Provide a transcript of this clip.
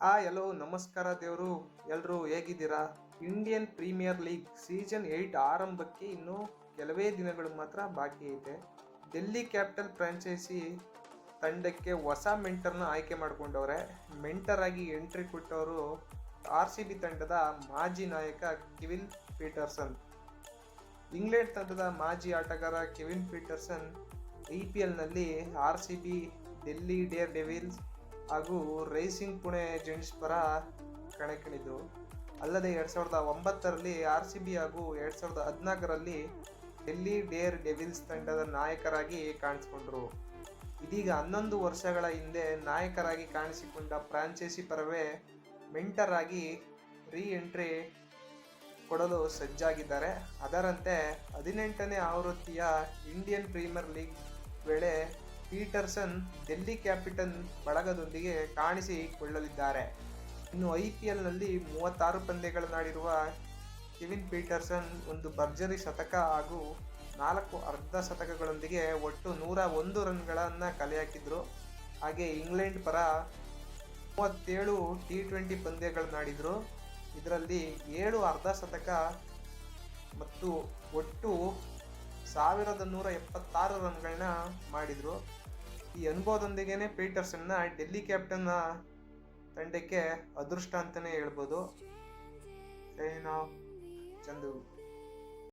ಆ, ಎಲ್ಲೋ ನಮಸ್ಕಾರ ದೇವರು ಎಲ್ಲರೂ ಹೇಗಿದ್ದೀರಾ? Indian Premier League season eight ಆರಂಭಕ್ಕೆ ಇನ್ನೂ ಕೆಲವೇ ದಿನಗಳು ಮಾತ್ರ ಬಾಕಿ ಇದೆ ಡೆಲ್ಲಿ ಕ್ಯಾಪಿಟಲ್ ಫ್ರಾಂಚೈಸಿ ತಂಡಕ್ಕೆ ಹೊಸ ಮೆಂಟರ್ನ ಆಯ್ಕೆ ಮಾಡಿಕೊಂಡವ್ರೆ. ಮೆಂಟರ್ ಆಗಿ ಎಂಟ್ರಿ ಕೊಟ್ಟವರು ಆರ್ ಸಿ ಬಿ ತಂಡದ ಮಾಜಿ ನಾಯಕ ಕಿವಿನ್ ಪೀಟರ್ಸನ್. ಇಂಗ್ಲೆಂಡ್ ತಂಡದ ಮಾಜಿ ಆಟಗಾರ Kevin Pietersen I P ಎಲ್ನಲ್ಲಿ R C B, Delhi Daredevils ಹಾಗೂ ರೇಸಿಂಗ್ ಪುಣೆ ಜೆಂಟ್ಸ್ ಪರ ಕಣಕ್ಕಿಳಿದ್ರು ಅಲ್ಲದೆ ಎರಡು ಸಾವಿರದ ಒಂಬತ್ತರಲ್ಲಿ ಆರ್ ಸಿ ಬಿ ಹಾಗೂ ಎರಡು ಸಾವಿರದ ಹದಿನಾಲ್ಕರಲ್ಲಿ ಡೆಲ್ಲಿ ಡೇರ್ ಡೆವಿಲ್ಸ್ ತಂಡದ ನಾಯಕರಾಗಿ ಕಾಣಿಸಿಕೊಂಡರು. ಇದೀಗ ಹನ್ನೊಂದು ವರ್ಷಗಳ ಹಿಂದೆ ನಾಯಕರಾಗಿ ಕಾಣಿಸಿಕೊಂಡ ಫ್ರಾಂಚೈಸಿ ಪರವೇ ಮೆಂಟರ್ ಆಗಿ ರೀ ಎಂಟ್ರಿ ಕೊಡಲು ಸಜ್ಜಾಗಿದ್ದಾರೆ. ಅದರಂತೆ ಹದಿನೆಂಟನೇ ಆವೃತ್ತಿಯ ಇಂಡಿಯನ್ ಪ್ರೀಮಿಯರ್ ಲೀಗ್ ವೇಳೆ ಪೀಟರ್ಸನ್ ಡೆಲ್ಲಿ ಕ್ಯಾಪಿಟಲ್ ಬಳಗದೊಂದಿಗೆ ಕಾಣಿಸಿಕೊಳ್ಳಲಿದ್ದಾರೆ. ಇನ್ನು ಐ ಪಿ ಎಲ್ನಲ್ಲಿ ಮೂವತ್ತಾರು ಪಂದ್ಯಗಳನ್ನಾಡಿರುವ ಕೆವಿನ್ ಪೀಟರ್ಸನ್ ಒಂದು ಭರ್ಜರಿ ಶತಕ ಹಾಗೂ ನಾಲ್ಕು ಅರ್ಧ ಶತಕಗಳೊಂದಿಗೆ ಒಟ್ಟು ನೂರ ಒಂದು ರನ್ಗಳನ್ನು ಕಲೆ ಹಾಕಿದ್ರು ಹಾಗೆ ಇಂಗ್ಲೆಂಡ್ ಪರ ಮೂವತ್ತೇಳು ಟಿ ಟ್ವೆಂಟಿ ಪಂದ್ಯಗಳನ್ನಾಡಿದರು ಇದರಲ್ಲಿ ಏಳು ಅರ್ಧ ಶತಕ ಮತ್ತು ಒಟ್ಟು ಸಾವಿರದ ನೂರ ಎಪ್ಪತ್ತಾರು ರನ್ಗಳನ್ನ ಮಾಡಿದರು. ಈ ಅನುಭವದೊಂದಿಗೇನೆ ಪೀಟರ್ಸನ್ನ ಡೆಲ್ಲಿ ಕ್ಯಾಪ್ಟನ್ನ ತಂಡಕ್ಕೆ ಅದೃಷ್ಟ ಅಂತಲೇ ಹೇಳ್ಬೋದು. ನಾವು ಚಂದು